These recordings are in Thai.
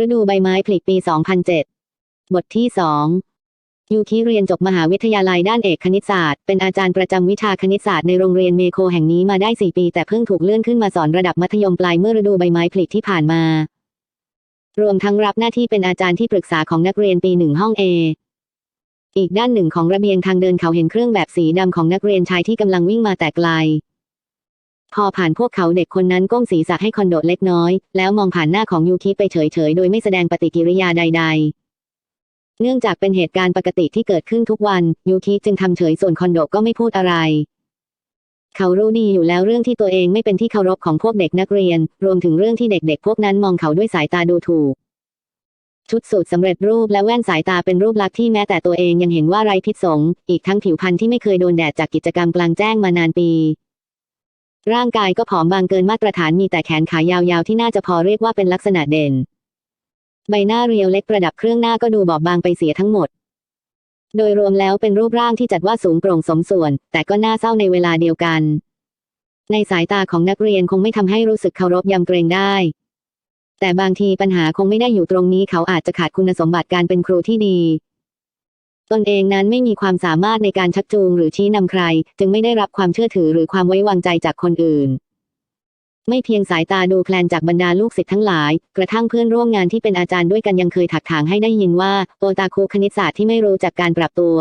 ฤดูใบไม้ผลิปี 2007 บทที่ 2 ยูคิเรียนจบมหาวิทยาลัยด้านเอกคณิตศาสตร์ เป็นอาจารย์ประจำวิชาคณิตศาสตร์ในโรงเรียนเมโคแห่งนี้มาได้ 4 ปี แต่เพิ่งถูกเลื่อนขึ้นมาสอนระดับมัธยมปลายเมื่อฤดูใบไม้ผลิที่ผ่านมา รวมทั้งรับหน้าที่เป็นอาจารย์ที่ปรึกษาของนักเรียนปีหนึ่งห้องเออีกด้านหนึ่งของระเบียงทางเดินเขาเห็นเครื่องแบบสีดำของนักเรียนชายที่กำลังวิ่งมาแต่ไกล พอผ่านพวกเขาเด็กคนนั้นก้มศีรษะให้คอนโดเล็กน้อย แล้วมองผ่านหน้าของยูคิไปเฉยๆ โดยไม่แสดงปฏิกิริยาใด ๆ เนื่องจากเป็นเหตุการณ์ปกติที่เกิดขึ้นทุกวันยูคิจึงทำเฉยส่วนคอนโดก็ไม่พูดอะไร เขารู้ดีอยู่แล้วเรื่องที่ตัวเองไม่เป็นที่เคารพของพวกเด็กนักเรียน รวมถึงเรื่องที่เด็กๆ พวกนั้นมองเขาด้วยสายตาดูถูกชุดสูทสำเร็จรูปและแว่นสายตาเป็นรูปลักษณ์ที่แม้แต่ตัวเองยังเห็นว่าไร้พิษสงอีกทั้งผิวพรรณที่ไม่เคยโดนแดดจากกิจกรรมกลางแจ้งมานานปี ร่างกายก็ผอมบางเกินมาตรฐานมีแต่แขนขายาวๆ ที่น่าจะพอเรียกว่าเป็นลักษณะเด่น ใบหน้าเรียวเล็กประดับเครื่องหน้าก็ดูบอบบางไปเสียทั้งหมด โดยรวมแล้วเป็นรูปร่างที่จัดว่าสูงโปร่งสมส่วน แต่ก็น่าเศร้าในเวลาเดียวกัน ในสายตาของนักเรียนคงไม่ทำให้รู้สึกเคารพยำเกรงได้ แต่บางทีปัญหาคงไม่ได้อยู่ตรงนี้เขาอาจจะขาดคุณสมบัติการเป็นครูที่ดี ตนเองนั้นไม่มีความสามารถในการชักจูงหรือชี้นำใคร จึงไม่ได้รับความเชื่อถือหรือความไว้วางใจจากคนอื่น ไม่เพียงสายตาดูแคลนจากบรรดาลูกศิษย์ทั้งหลาย กระทั่งเพื่อนร่วมงานที่เป็นอาจารย์ด้วยกันยังเคยถักถางให้ได้ยินว่าโอตาคุคณิตศาสตร์ที่ไม่รู้จักการปรับตัว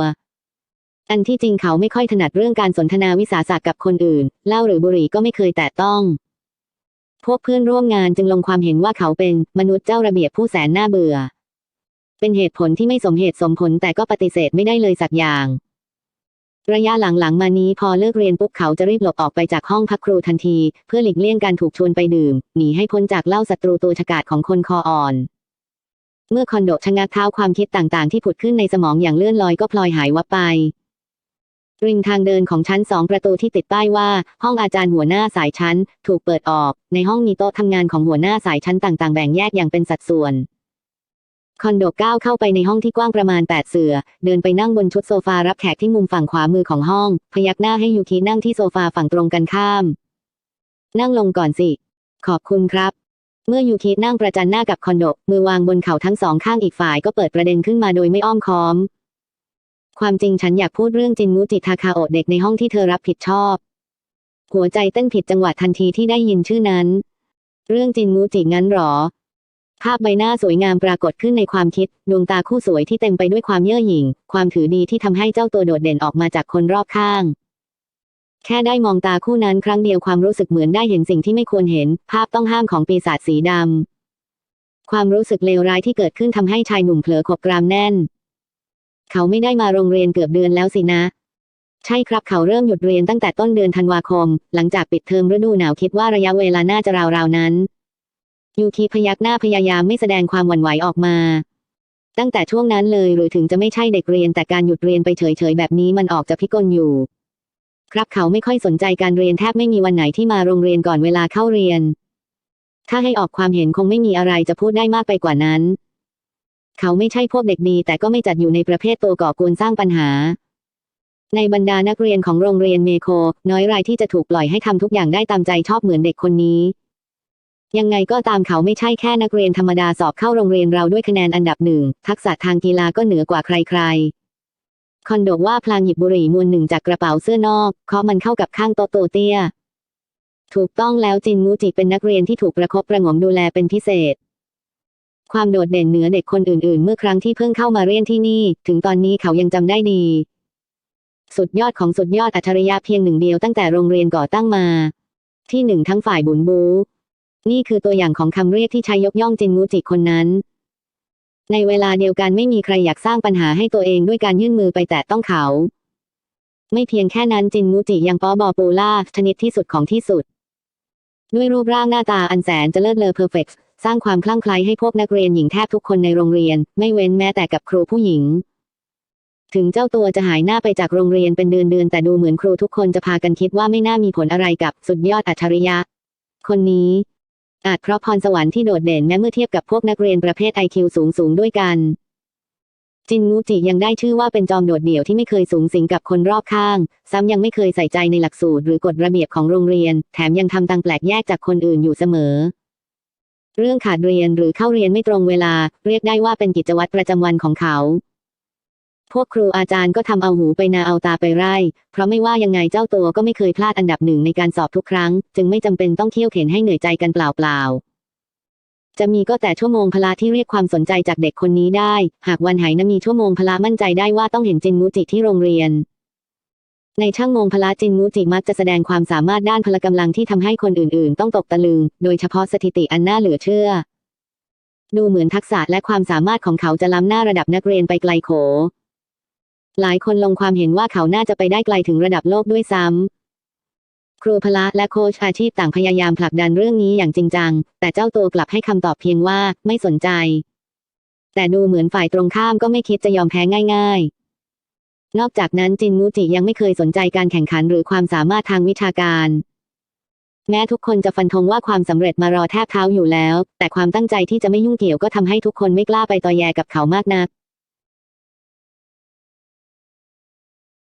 อันที่จริงเขาไม่ค่อยถนัดเรื่องการสนทนาวิสาสะกับคนอื่นเหล้าหรือบุหรี่ก็ไม่เคยแตะต้อง พวกเพื่อนร่วมงานจึงลงความเห็นว่าเขาเป็นมนุษย์เจ้าระเบียบผู้แสนน่าเบื่อ เป็นเหตุผลที่ไม่สมเหตุสมผลแต่ก็ปฏิเสธไม่ได้เลยสักอย่าง ระยะหลังๆ มานี้พอเลิกเรียนปุ๊บเขาจะรีบหลบออกไปจากห้องพักครูทันที เพื่อหลีกเลี่ยงการถูกชวนไปดื่ม หนีให้พ้นจากเล้าศัตรูตัวฉกาจของคนคออ่อนเมื่อคอนโดชะงักเท้าความคิดต่างๆ ที่ผุดขึ้นในสมองอย่างเลื่อนลอยก็พลอยหายวับไป ริมทางเดินของชั้นสองประตูที่ติดป้ายว่า ห้องอาจารย์หัวหน้าสายชั้น ถูกเปิดออก ในห้องมีโต๊ะทำงานของหัวหน้าสายชั้นต่างๆ แบ่งแยกอย่างเป็นสัดส่วน คอนโดก้าวเข้าไปในห้องที่กว้างประมาณ 8 เสือ เดินไปนั่งบนชุดโซฟารับแขกที่มุมฝั่งขวามือของห้อง พยักหน้าให้ยูคินั่งที่โซฟาฝั่งตรงกันข้าม นั่งลงก่อนสิ ขอบคุณครับ เมื่อยูคินั่งประจันหน้ากับคอนโด มือวางบนเข่าทั้งสองข้างอีกฝ่ายก็เปิดประเด็นขึ้นมาโดยไม่อ้อมค้อม ความจริงฉันอยากพูดเรื่องจินมูจิทาคาโอะเด็กในห้องที่เธอรับผิดชอบ หัวใจเต้นผิดจังหวะทันทีที่ได้ยินชื่อนั้น เรื่องจินมูจิงั้นหรอ ภาพใบหน้าสวยงามปรากฏขึ้นในความคิด ดวงตาคู่สวยที่เต็มไปด้วยความเย่อหยิ่ง ความถือดีที่ทำให้เจ้าตัวโดดเด่นออกมาจากคนรอบข้าง แค่ได้มองตาคู่นั้นครั้งเดียวความรู้สึกเหมือนได้เห็นสิ่งที่ไม่ควรเห็น ภาพต้องห้ามของปีศาจสีดำความรู้สึกเลวร้ายที่เกิดขึ้นทำให้ชายหนุ่มเผลอขบกรามแน่น เขาไม่ได้มาโรงเรียนเกือบเดือนแล้วสินะใช่ครับเขาเริ่มหยุดเรียนตั้งแต่ต้นเดือนธันวาคม หลังจากปิดเทอมฤดูหนาวคิดว่าระยะเวลาน่าจะราวๆนั้น ยูคิพยักหน้าพยายามไม่แสดงความหวั่นไหวออกมา ตั้งแต่ช่วงนั้นเลยหรือถึงจะไม่ใช่เด็กเรียนแต่การหยุดเรียนไปเฉยๆแบบนี้มันออกจะพิกลอยู่ ครับเขาไม่ค่อยสนใจการเรียนแทบไม่มีวันไหนที่มาโรงเรียนก่อนเวลาเข้าเรียน ถ้าให้ออกความเห็นคงไม่มีอะไรจะพูดได้มากไปกว่านั้น เขาไม่ใช่พวกเด็กดีแต่ก็ไม่จัดอยู่ในประเภทตัวก่อกวนสร้างปัญหา ในบรรดานักเรียนของโรงเรียนเมโค น้อยรายที่จะถูกปล่อยให้ทำทุกอย่างได้ตามใจชอบเหมือนเด็กคนนี้ ยังไงก็ตามเขาไม่ใช่แค่นักเรียนธรรมดาสอบเข้าโรงเรียนเราด้วยคะแนนอันดับหนึ่ง ทักษะทางกีฬาก็เหนือกว่าใครๆ คอนโดว่าพลางหยิบบุหรี่มวนหนึ่งจากกระเป๋าเสื้อนอกเคาะมันเข้ากับข้างโตโตเตี้ย ถูกต้องแล้วจินมูจิเป็นนักเรียนที่ถูกประคบประงมดูแลเป็นพิเศษ ความโดดเด่นเหนือเด็กคนอื่นๆ เมื่อครั้งที่เพิ่งเข้ามาเรียนที่นี่ ถึงตอนนี้เขายังจำได้ดี สุดยอดของสุดยอดอัจฉริยะเพียงหนึ่งเดียวตั้งแต่โรงเรียนก่อตั้งมา ที่หนึ่งทั้งฝ่ายบุญบู นี่คือตัวอย่างของคำเรียกที่ใช้ยกย่องจินมูจิคนนั้น ในเวลาเดียวกันไม่มีใครอยากสร้างปัญหาให้ตัวเองด้วยการยื่นมือไปแตะต้องเขา ไม่เพียงแค่นั้นจินมูจิยังปอบอปูล่าชนิดที่สุดของที่สุด ด้วยรูปร่างหน้าตาอันแสนจะเลิศเลอเพอร์เฟกต์สร้างความคลั่งไคล้ให้พวกนักเรียนหญิงแทบทุกคนในโรงเรียน ไม่เว้นแม้แต่กับครูผู้หญิง ถึงเจ้าตัวจะหายหน้าไปจากโรงเรียนเป็นเดือนเดือนแต่ดูเหมือนครูทุกคนจะพากันคิดว่าไม่น่ามีผลอะไรกับสุดยอดอัจฉริยะ คนนี้ อาจเพราะพรสวรรค์ที่โดดเด่นแม้เมื่อเทียบกับพวกนักเรียนประเภทไอคิวสูงสูงด้วยกัน จินมูจิยังได้ชื่อว่าเป็นจอมโดดเดี่ยวที่ไม่เคยสูงสิงกับคนรอบข้าง ซ้ำยังไม่เคยใส่ใจในหลักสูตรหรือกฎระเบียบของโรงเรียน แถมยังทำตังแปลกแยกจากคนอื่นอยู่เสมอ เรื่องขาดเรียนหรือเข้าเรียนไม่ตรงเวลา เรียกได้ว่าเป็นกิจวัตรประจำวันของเขา พวกครูอาจารย์ก็ทำเอาหูไปนาเอาตาไปไร่ เพราะไม่ว่ายังไงเจ้าตัวก็ไม่เคยพลาดอันดับหนึ่งในการสอบทุกครั้ง จึงไม่จำเป็นต้องเที่ยวเข็นให้เหนื่อยใจกันเปล่าๆ จะมีก็แต่ชั่วโมงพละที่เรียกความสนใจจากเด็กคนนี้ได้ หากวันไหนนะมีชั่วโมงพละมั่นใจได้ว่าต้องเห็นจินมูจิที่โรงเรียน ในช่างโมงพละจินมูจิมักจะแสดงความสามารถด้านพละกำลังที่ทำให้คนอื่นๆ ต้องตกตะลึง โดยเฉพาะสถิติอันน่าเหลือเชื่อดูเหมือนทักษะและความสามารถของเขาจะล้ำหน้าระดับนักเรียนไปไกลโข หลายคนลงความเห็นว่าเขาน่าจะไปได้ไกลถึงระดับโลกด้วยซ้ำ ครูพละและโค้ชอาชีพต่างพยายามผลักดันเรื่องนี้อย่างจริงจัง แต่เจ้าตัวกลับให้คำตอบเพียงว่าไม่สนใจ แต่ดูเหมือนฝ่ายตรงข้ามก็ไม่คิดจะยอมแพ้ง่าย ๆ นอกจากนั้นจินมูจิยังไม่เคยสนใจการแข่งขันหรือความสามารถทางวิชาการ แม้ทุกคนจะฟันธงว่าความสำเร็จมารอแทบเท้าอยู่แล้ว แต่ความตั้งใจที่จะไม่ยุ่งเกี่ยวก็ทำให้ทุกคนไม่กล้าไปตอแยกับเขามากนัก